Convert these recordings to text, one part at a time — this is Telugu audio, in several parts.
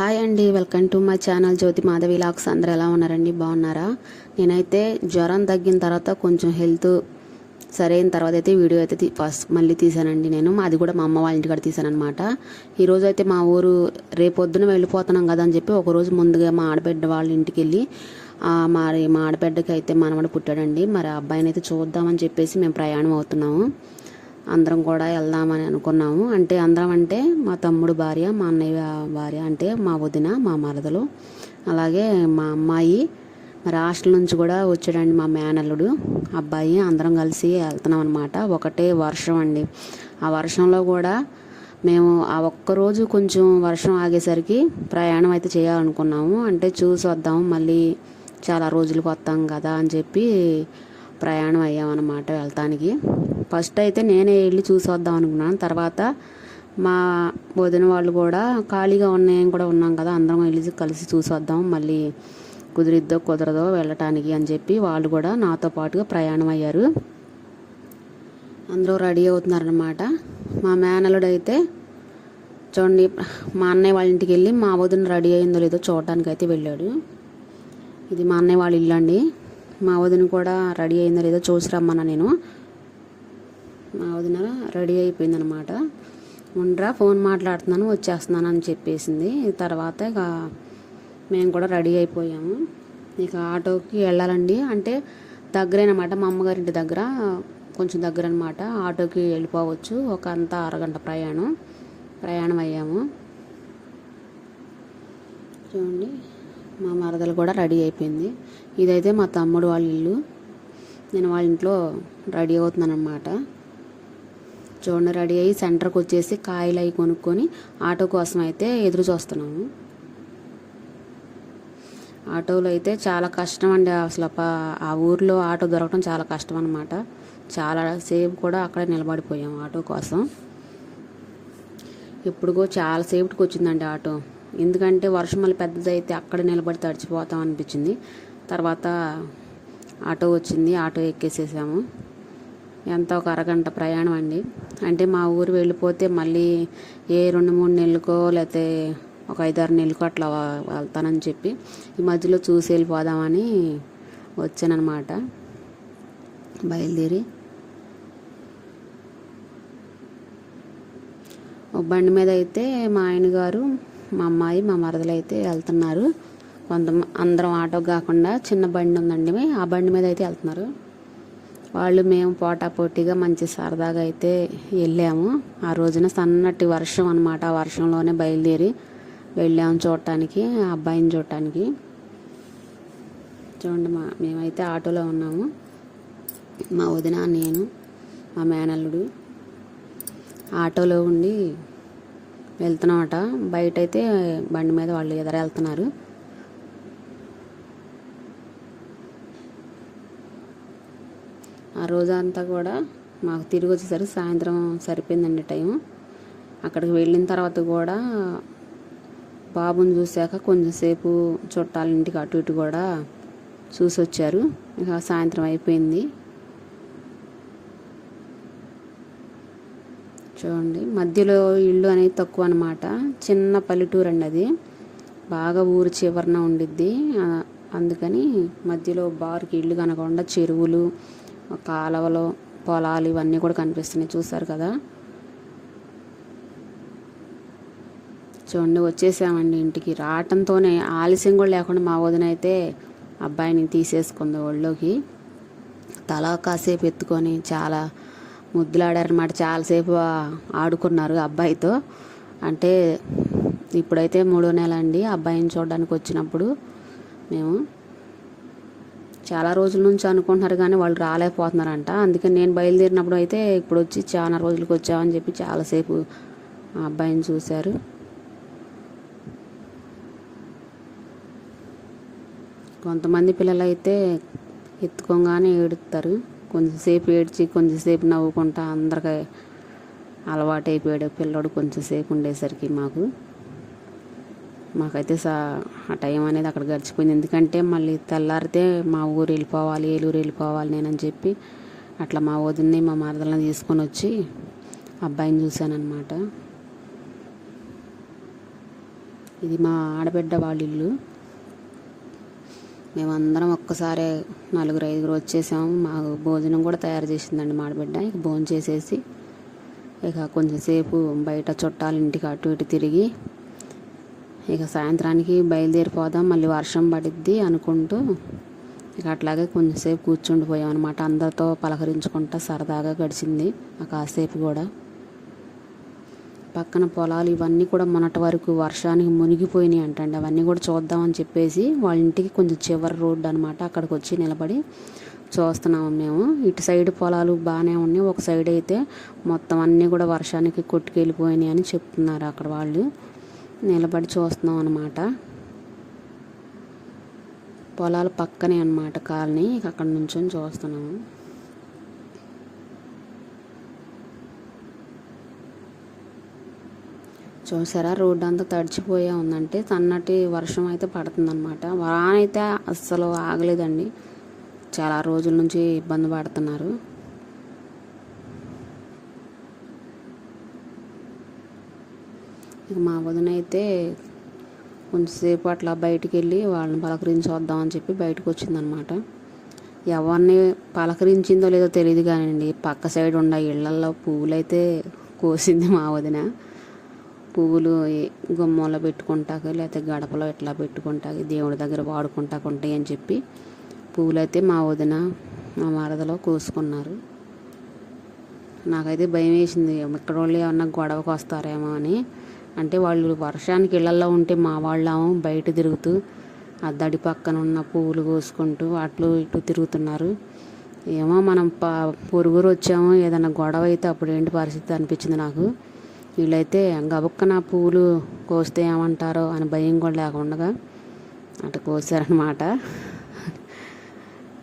హాయ్ అండి welcome to my channel Jyothi Madhavi logs. అందరూ ఎలా ఉన్నారండి? బాగున్నారా? నేనైతే జ్వరం తగ్గిన తర్వాత కొంచెం హెల్త్ సరైన తర్వాత అయితే వీడియో అయితే తీ- ఫస్ట్ మళ్ళీ తీసానండి నేను. అది కూడా మా అమ్మ వాళ్ళ ఇంటికాడ తీసాను అనమాట ఈరోజు అయితే మా ఊరు రేపొద్దున వెళ్ళిపోతున్నాం కదా అని చెప్పి ఒకరోజు ముందుగా మా ఆడబిడ్డ వాళ్ళ ఇంటికి వెళ్ళి మరి మా ఆడబిడ్డకి అయితే మనవడు పుట్టాడండి. మరి ఆ అబ్బాయిని అయితే చూద్దామని చెప్పేసి మేము ప్రయాణం అవుతున్నాము. అందరం కూడా వెళ్దామని అనుకున్నాము. అంటే అందరం అంటే మా తమ్ముడు భార్య మా అన్నయ్య భార్య అంటే మా వదిన మా మరదలు అలాగే మా అమ్మాయి. మరి హాస్టల్ నుంచి కూడా వచ్చాడండి మా మేనల్లుడు అబ్బాయి. అందరం కలిసి వెళ్తున్నాం అనమాట ఒకటే వర్షం అండి. ఆ వర్షంలో కూడా మేము ఆ ఒక్కరోజు కొంచెం వర్షం ఆగేసరికి ప్రయాణం అయితే చేయాలనుకున్నాము. అంటే చూసి వద్దాము మళ్ళీ చాలా రోజులకు వస్తాం కదా అని చెప్పి ప్రయాణం అయ్యామన్నమాట వెళ్తానికి. ఫస్ట్ అయితే నేనే వెళ్ళి చూసి వద్దాం అనుకున్నాను. తర్వాత మా వదిన వాళ్ళు కూడా ఖాళీగా ఉన్నాయని కూడా ఉన్నాం కదా అందరం వెళ్ళి కలిసి చూసి వద్దాం మళ్ళీ కుదిరిద్దో కుదరదో వెళ్ళటానికి అని చెప్పి వాళ్ళు కూడా నాతో పాటుగా ప్రయాణం అయ్యారు. అందరూ రెడీ అవుతున్నారనమాట మా మేనలుడు అయితే చూడండి మా అన్నయ్య వాళ్ళ ఇంటికి వెళ్ళి మా వదిన రెడీ అయిందో లేదో చూడటానికి అయితే వెళ్ళాడు. ఇది మా అన్నయ్య వాళ్ళ ఇల్లు అండి. మా వదిన కూడా రెడీ అయిందో లేదో చూసి రమ్మన్నా నేను? మా వదిన రెడీ అయిపోయిందనమాట. ఉండరా ఫోన్ మాట్లాడుతున్నాను వచ్చేస్తున్నాను అని చెప్పేసింది. తర్వాత ఇక మేము కూడా రెడీ అయిపోయాము. ఇక ఆటోకి వెళ్ళాలండి. అంటే దగ్గరేనమాట మా అమ్మగారింటి దగ్గర. కొంచెం దగ్గర అనమాట ఆటోకి వెళ్ళిపోవచ్చు. ఒక అంత అరగంట ప్రయాణం ప్రయాణం అయ్యాము. చూడండి. మా మరదలు కూడా రెడీ అయిపోయింది. ఇదైతే మా తమ్ముడు వాళ్ళ ఇల్లు. నేను వాళ్ళ ఇంట్లో రెడీ అవుతున్నాను అనమాట చూడండి రెడీ అయ్యి సెంటర్కి వచ్చేసి కాయలు అవి కొనుక్కొని ఆటో కోసం అయితే ఎదురు చూస్తున్నాము. ఆటోలో అయితే చాలా కష్టం అండి. అసలు ఆ ఊర్లో ఆటో దొరకడం చాలా కష్టం అనమాట చాలా సేపు కూడా అక్కడే నిలబడిపోయాం ఆటో కోసం. ఎప్పుడుగో చాలా సేపటికి వచ్చిందండి ఆటో. ఎందుకంటే వర్షం మళ్ళీ పెద్దదైతే అక్కడ నిలబడి తడిచిపోతాం అనిపించింది. తర్వాత ఆటో వచ్చింది ఆటో ఎక్కేసేసాము. ఎంత ఒక అరగంట ప్రయాణం అండి. అంటే మా ఊరు వెళ్ళిపోతే మళ్ళీ ఏ రెండు మూడు నెలలకో లేకపోతే ఒక ఐదారు నెలలకో అట్లా వెళ్తానని చెప్పి ఈ మధ్యలో చూసి వెళ్ళిపోదామని వచ్చానమాట బయలుదేరి. ఒక బండి మీద అయితే మా ఆయన గారు మా అమ్మాయి మా మరదలు అయితే వెళ్తున్నారు. కొంత అందరం ఆటో కాకుండా చిన్న బండి ఉందండి ఆ బండి మీద అయితే వెళ్తున్నారు. వాళ్ళు మేము పోటా పోటీగా మంచి సరదాగా అయితే వెళ్ళాము. ఆ రోజున సన్నటి వర్షం అనమాట ఆ వర్షంలోనే బయలుదేరి వెళ్ళాము చూడటానికి ఆ అబ్బాయిని చూడటానికి. చూడండి మా మేమైతే ఆటోలో ఉన్నాము. మా వదిన నేను మా మేనల్లుడు ఆటోలో ఉండి వెళ్తున్నామట బయట అయితే బండి మీద వాళ్ళు ఎదురు వెళ్తున్నారు ఆ రోజంతా కూడా మాకు తిరిగి వచ్చేసరికి సాయంత్రం సరిపోయిందండి టైం అక్కడికి వెళ్ళిన తర్వాత కూడా బాబుని చూశాక కొంచెంసేపు చుట్టాలింటికి అటు ఇటు కూడా చూసి వచ్చారు ఇక సాయంత్రం అయిపోయింది. చూడండి. మధ్యలో ఇల్లు అనేది తక్కువ అనమాట చిన్న పల్లెటూరు అండి అది. బాగా ఊరు చివరన ఉండిద్ది. అందుకని మధ్యలో బార్కి ఇల్లు కనకుండా చెరువులు కాలువలు పొలాలు ఇవన్నీ కూడా కనిపిస్తున్నాయి చూసారు కదా. చూడండి వచ్చేసామండి ఇంటికి. రావటంతోనే ఆలస్యం కూడా లేకుండా మా వదిన అయితే అబ్బాయిని తీసేసుకుంది ఒళ్ళోకి. తల కాసేపు ఎత్తుకొని చాలా ముద్దులాడారనమాట చాలాసేపు ఆ- ఆడుకున్నారు అబ్బాయితో. అంటే ఇప్పుడైతే మూడో నెల అండి అబ్బాయిని చూడడానికి వచ్చినప్పుడు మేము చాలా రోజుల నుంచి అనుకుంటున్నారు కానీ వాళ్ళు రాలేకపోతున్నారంట. అందుకే నేను బయలుదేరినప్పుడు అయితే ఇప్పుడు వచ్చి చాలా రోజులకు వచ్చామని చెప్పి చాలాసేపు ఆ అబ్బాయిని చూశారు. కొంతమంది పిల్లలు అయితే ఎత్తుకోగానే ఏడుస్తారు కొంచెంసేపు ఏడ్చి కొంచెంసేపు నవ్వుకుంటా అందరికి అలవాటైపోయాడు పిల్లడు పిల్లోడు కొంచెంసేపు ఉండేసరికి మాకు. మాకైతే సా ఆ టైం అనేది అక్కడ గడిచిపోయింది. ఎందుకంటే మళ్ళీ తెల్లారితే మా ఊరు వెళ్ళిపోవాలి ఏలూరు వెళ్ళిపోవాలి నేనని చెప్పి అట్లా మా వదిన్ని మా మరదలను తీసుకొని వచ్చి అబ్బాయిని చూశానమాట ఇది మా ఆడబిడ్డ వాళ్ళ ఇల్లు. మేమందరం ఒక్కసారే నలుగురు ఐదుగురు వచ్చేసాము. మాకు భోజనం కూడా తయారు చేసిందండి మాడబిడ్డ ఇక భోజనం చేసేసి ఇక కొంచెంసేపు బయట చుట్టాలు ఇంటికి అటు ఇటు తిరిగి ఇక సాయంత్రానికి బయలుదేరిపోదాం. మళ్ళీ వర్షం పడిద్ది అనుకుంటూ ఇక అట్లాగే కొంచెంసేపు కూర్చుండిపోయాం అనమాట అందరితో పలకరించుకుంటా సరదాగా గడిచింది. ఆ కాసేపు కూడా పక్కన పొలాలు ఇవన్నీ కూడా మొన్నటి వరకు వర్షానికి మునిగిపోయినాయి అంటండి. అవన్నీ కూడా చూద్దామని చెప్పేసి వాళ్ళ ఇంటికి కొంచెం చివరి రోడ్డు అనమాట అక్కడికి వచ్చి నిలబడి చూస్తున్నాము మేము. ఇటు సైడ్ పొలాలు బాగానే ఉన్నాయి. ఒక సైడ్ అయితే మొత్తం అన్నీ కూడా వర్షానికి కొట్టుకెళ్ళిపోయినాయి అని చెప్తున్నారు అక్కడ వాళ్ళు. నిలబడి చూస్తున్నాం అనమాట పొలాలు పక్కనే అనమాట కాలనీ. అక్కడ నుంచొని చూస్తున్నాము. చూసారా? రోడ్డు అంతా తడిచిపోయే ఉందంటే సన్నటి వర్షం అయితే పడుతుందన్నమాట. వాన అయితే అస్సలు ఆగలేదండి. చాలా రోజుల నుంచి ఇబ్బంది పడుతున్నారు. ఇక మా వదిన అయితే కొంచెంసేపు అట్లా బయటికి వెళ్ళి వాళ్ళని పలకరించి వద్దామని చెప్పి బయటకు వచ్చిందనమాట ఎవరిని పలకరించిందో లేదో తెలియదు కానివ్వండి పక్క సైడ్ ఉన్న ఇళ్ళల్లో పువ్వులైతే కోసింది మా వదిన. పువ్వులు గుమ్మంలో పెట్టుకుంటాకు లేకపోతే గడపలో ఇట్లా పెట్టుకుంటాకు దేవుడి దగ్గర వాడుకుంటాకు ఉంటాయి అని చెప్పి పువ్వులు అయితే మా వదిన మా మరదలో కోసుకున్నారు. నాకైతే భయం వేసింది ఇక్కడ వాళ్ళు ఏమన్నా గొడవకు వస్తారేమో అని. అంటే వాళ్ళు వర్షానికి ఇళ్ళల్లో ఉంటే మా వాళ్ళేమో బయట తిరుగుతూ ఆ దడి పక్కన ఉన్న పువ్వులు కోసుకుంటూ అట్లు ఇటు తిరుగుతున్నారు. ఏమో మనం ప పొరుగురు వచ్చాము ఏదైనా గొడవ అయితే అప్పుడు ఏంటి పరిస్థితి అనిపించింది నాకు. వీళ్ళైతే గబుక్కన పువ్వులు కోస్తే ఏమంటారో అని భయం కూడా లేకుండా అటు కోసారనమాట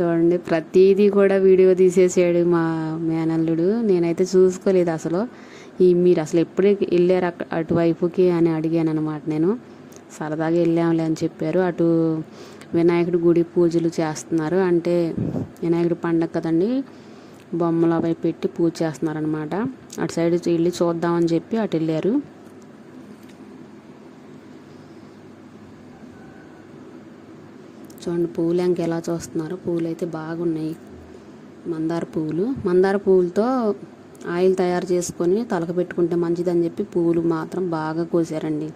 చూడండి ప్రతిదీ కూడా వీడియో తీసేసాడు మా మేనల్లుడు. నేనైతే చూసుకోలేదు అసలు. ఈ మీరు అసలు ఎప్పుడు వెళ్ళారు అక్క అటువైపుకి అని అడిగాను అనమాట నేను. సరదాగా వెళ్ళాంలే అని చెప్పారు. అటు వినాయకుడి గుడి పూజలు చేస్తున్నారు. అంటే వినాయకుడి పండగ కదండి బొమ్మలు అవి పెట్టి పూజ చేస్తున్నారనమాట అటు సైడ్ వెళ్ళి చూద్దామని చెప్పి అటు వెళ్ళారు. చూడండి పువ్వులు ఇంక ఎలా చూస్తున్నారు? పువ్వులు అయితే బాగున్నాయి. మందార పువ్వులు మందార పువ్వులతో ఆయిల్ తయారు చేసుకొని తలక పెట్టుకుంటే మంచిదని చెప్పి పువ్వులు మాత్రం బాగా కోసారండి.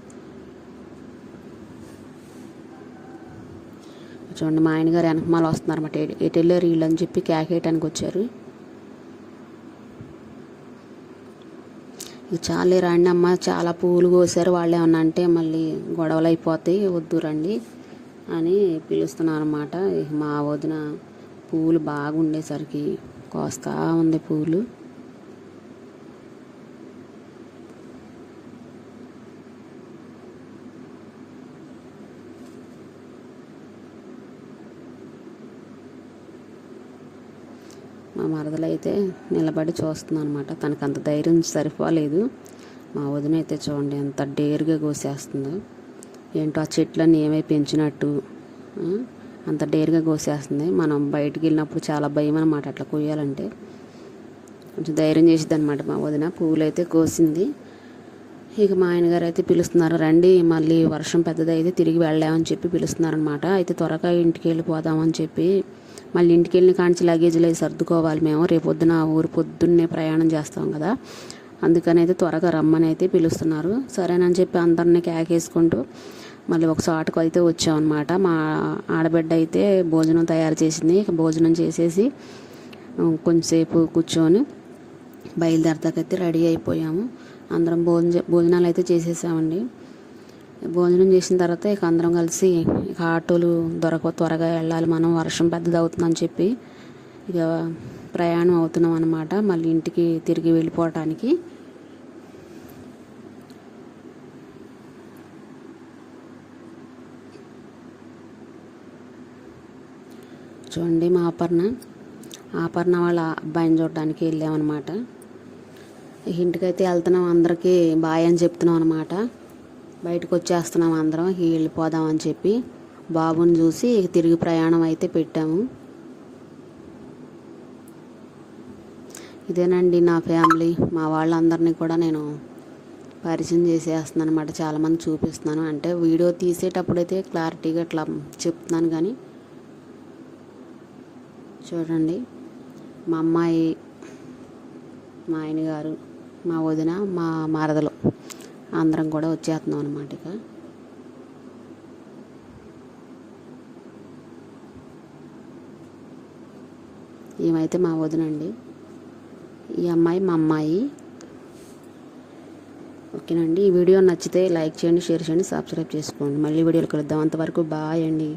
చూడండి మా ఆయన గారు వెనకమాల వస్తున్నారన్నమాట. ఎటు వెళ్ళారు వీళ్ళు అని చెప్పి కేకేయటానికి వచ్చారు. చాలే రండి అమ్మ చాలా పువ్వులు కోసారు వాళ్ళు ఏమన్నా అంటే మళ్ళీ గొడవలు అయిపోతాయి వద్దు రండి అని పిలుస్తున్నారు అనమాట మా వదిన పువ్వులు బాగుండేసరికి కోస్తా ఉంది పువ్వులు మా మరదలు అయితే నిలబడి చూస్తుంది అనమాట తనకు అంత ధైర్యం సరిపోలేదు. మా వదిన అయితే చూడండి ఎంత డేరుగా కోసేస్తుందో. ఏంటో ఆ చెట్లన్నీ ఏమై పెంచినట్టు అంత డేరుగా కోసేస్తుంది. మనం బయటికి వెళ్ళినప్పుడు చాలా భయం అనమాట అట్లా కోయాలంటే కొంచెం ధైర్యం చేసిద్ది అనమాట మా వదిన. పువ్వులు అయితే కోసింది. ఇక మా ఆయనగారు అయితే పిలుస్తున్నారు రండి మళ్ళీ వర్షం పెద్దదైతే తిరిగి వెళ్ళామని చెప్పి పిలుస్తున్నారనమాట అయితే త్వరగా ఇంటికి వెళ్ళిపోదామని చెప్పి మళ్ళీ ఇంటికి వెళ్ళిన కాంచి లగేజ్లు అవి సర్దుకోవాలి మేము. రేపు పొద్దున ఊరు పొద్దున్నే ప్రయాణం చేస్తాం కదా. అందుకని అయితే త్వరగా రమ్మని అయితే పిలుస్తున్నారు. సరేనని చెప్పి అందరినీ కేకేసుకుంటూ మళ్ళీ ఒక చోటకు అయితే వచ్చామన్నమాట. మా ఆడబిడ్డ అయితే భోజనం తయారు చేసింది. భోజనం చేసేసి కొంచెంసేపు కూర్చొని బయలుదేరతాకైతే రెడీ అయిపోయాము. అందరం భోజన భోజనాలు అయితే చేసేసామండి. భోజనం చేసిన తర్వాత ఇక అందరం కలిసి ఇక ఆటోలు దొరక త్వరగా వెళ్ళాలి. మనం వర్షం పెద్దది అవుతుందని చెప్పి ఇక ప్రయాణం అవుతున్నాం అనమాట మళ్ళీ ఇంటికి తిరిగి వెళ్ళిపోవటానికి. చూడండి మా అపర్ణ ఆపర్ణ వాళ్ళ అబ్బాయిని చూడడానికి వెళ్ళామన్నమాట. ఇంటికైతే వెళ్తున్నాం. అందరికీ బాయ్ అని చెప్తున్నాం అనమాట బయటకు వచ్చేస్తున్నాం అందరం ఇక వెళ్ళిపోదాం అని చెప్పి బాబుని చూసి తిరిగి ప్రయాణం అయితే పెట్టాము. ఇదేనండి నా ఫ్యామిలీ మా వాళ్ళందరినీ కూడా నేను పరిచయం చేసేస్తున్నాను అనమాట చాలామంది చూపిస్తున్నాను. అంటే వీడియో తీసేటప్పుడైతే క్లారిటీగా ఇట్లా చెప్తున్నాను కానీ చూడండి మా అమ్మాయి మా ఆయన గారు మా వదిన మా మరదలు. అందరం కూడా వచ్చేస్తున్నాం అనమాట ఇక. ఏమైతే మా వదినండి ఈ అమ్మాయి మా అమ్మాయి. ఓకేనండి ఈ వీడియో నచ్చితే లైక్ చేయండి షేర్ చేయండి సబ్స్క్రైబ్ చేసుకోండి. మళ్ళీ వీడియోలు కలుద్దాం. అంతవరకు బాయ్ అండి.